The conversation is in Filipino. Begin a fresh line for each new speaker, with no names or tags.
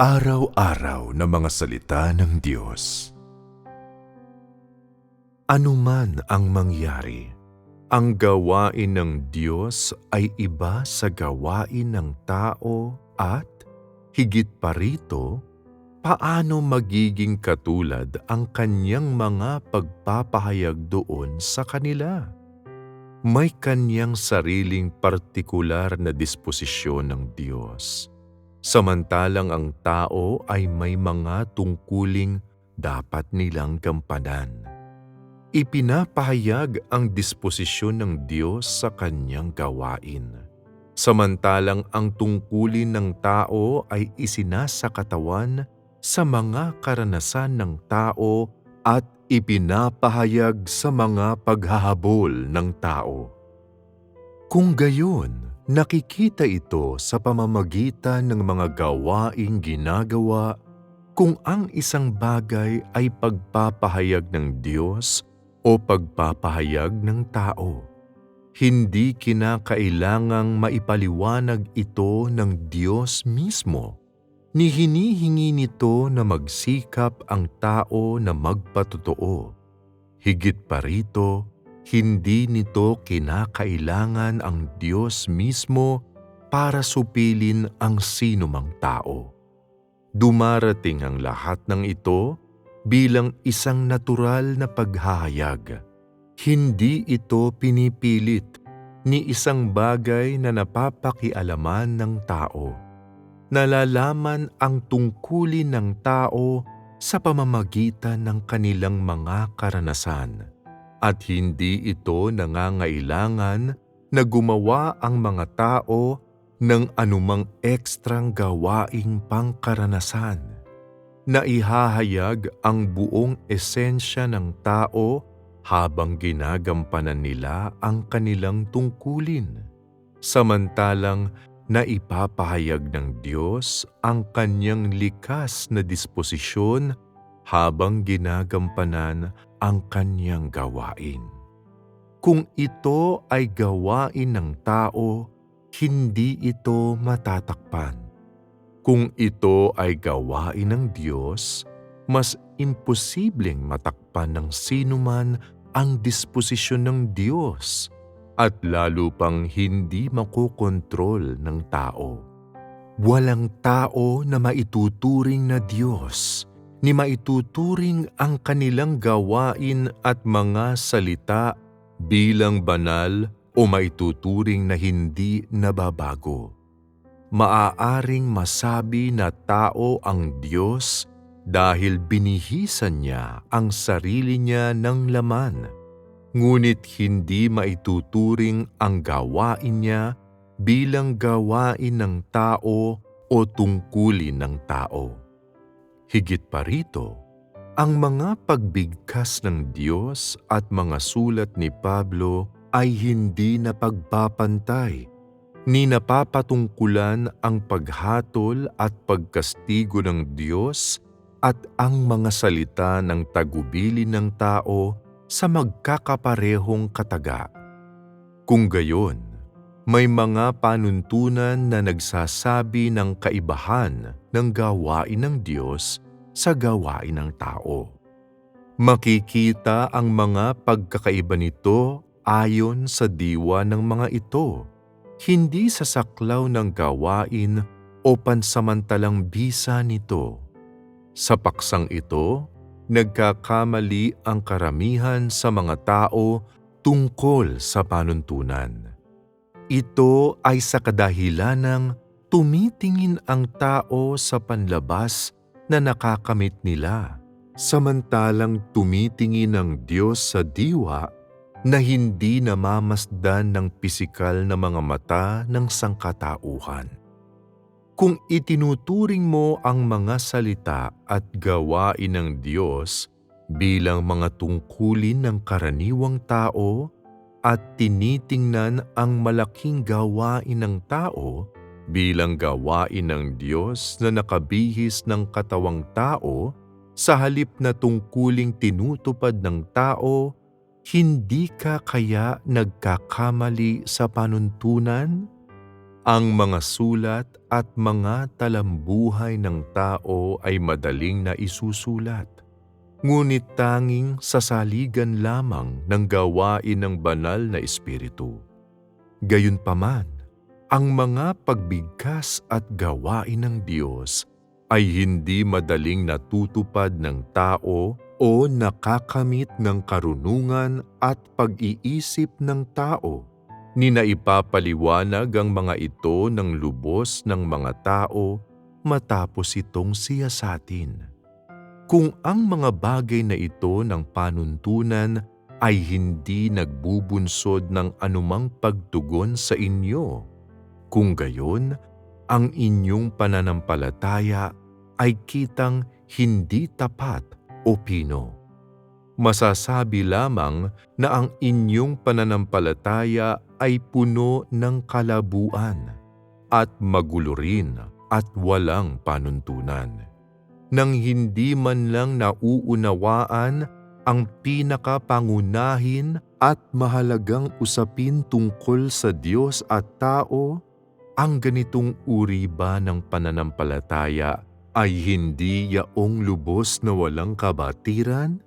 Araw-araw na mga salita ng Diyos. Anuman ang mangyari, ang gawain ng Diyos ay iba sa gawain ng tao at, higit pa rito, paano magiging katulad ang kanyang mga pagpapahayag doon sa kanila? May kanyang sariling partikular na disposisyon ng Diyos samantalang ang tao ay may mga tungkuling dapat nilang gampanan. Ipinapahayag ang disposisyon ng Diyos sa kanyang gawain. Samantalang ang tungkulin ng tao ay isinasakatawan sa mga karanasan ng tao at ipinapahayag sa mga paghahabol ng tao. Kung gayon, Nakikita ito sa pamamagitan ng mga gawaing ginagawa kung ang isang bagay ay pagpapahayag ng Diyos o pagpapahayag ng tao. Hindi kinakailangang maipaliwanag ito ng Diyos mismo, ni hinihingi nito na magsikap ang tao na magpatotoo. Higit pa rito, hindi nito kinakailangan ang Diyos mismo para supilin ang sinumang tao. Dumarating ang lahat ng ito bilang isang natural na paghahayag. Hindi ito pinipilit ni isang bagay na napapakialaman ng tao. Nalalaman ang tungkulin ng tao sa pamamagitan ng kanilang mga karanasan at hindi ito nangangailangan na gumawa ang mga tao ng anumang ekstrang gawaing pangkaranasan na ihahayag ang buong esensya ng tao habang ginagampanan nila ang kanilang tungkulin. Samantalang naipapahayag ng Diyos ang kanyang likas na disposisyon habang ginagampanan ang kanyang gawain. Kung ito ay gawain ng tao, hindi ito matatakpan. Kung ito ay gawain ng Diyos, mas imposibleng matakpan ng sinuman ang disposisyon ng Diyos at lalo pang hindi makokontrol ng tao. Walang tao na maituturing na Diyos ni maituturing ang kanilang gawain at mga salita bilang banal o maituturing na hindi nababago. Maaaring masabi na tao ang Diyos dahil binihisan niya ang sarili niya ng laman, ngunit hindi maituturing ang gawain niya bilang gawain ng tao o tungkulin ng tao. Higit pa rito, ang mga pagbigkas ng Diyos at mga sulat ni Pablo ay hindi napagpapantay ni napapatungkulan ang paghatol at pagkastigo ng Diyos at ang mga salita ng tagubili ng tao sa magkakaparehong kataga. Kung gayon, may mga panuntunan na nagsasabi ng kaibahan ng gawain ng Diyos sa gawain ng tao. Makikita ang mga pagkakaiba nito ayon sa diwa ng mga ito, hindi sa saklaw ng gawain o pansamantalang bisa nito. Sa paksang ito, nagkakamali ang karamihan sa mga tao tungkol sa panuntunan. Ito ay sa kadahilan ng tumitingin ang tao sa panlabas na nakakamit nila, samantalang tumitingin ang Diyos sa diwa na hindi namamasdan ng pisikal na mga mata ng sangkatauhan. Kung itinuturing mo ang mga salita at gawain ng Diyos bilang mga tungkulin ng karaniwang tao, at tinitingnan ang malaking gawain ng tao bilang gawain ng Diyos na nakabihis ng katawang tao sa halip na tungkuling tinutupad ng tao, hindi ka kaya nagkakamali sa panuntunan? Ang mga sulat at mga talambuhay ng tao ay madaling na isusulat. Ngunit tanging sa saligan lamang ng gawain ng banal na espiritu. Gayunpaman, ang mga pagbigkas at gawain ng Diyos ay hindi madaling natutupad ng tao o nakakamit ng karunungan at pag-iisip ng tao ni naipapaliwanag ang mga ito ng lubos ng mga tao matapos itong siyasatin. Kung ang mga bagay na ito ng panuntunan ay hindi nagbubunsod ng anumang pagtugon sa inyo, kung gayon, ang inyong pananampalataya ay kitang hindi tapat o pino. Masasabi lamang na ang inyong pananampalataya ay puno ng kalabuan at magulo rin at walang panuntunan. Nang hindi man lang nauunawaan ang pinakapangunahin at mahalagang usapin tungkol sa Diyos at tao, ang ganitong uri ba ng pananampalataya ay hindi yaong lubos na walang kabatiran?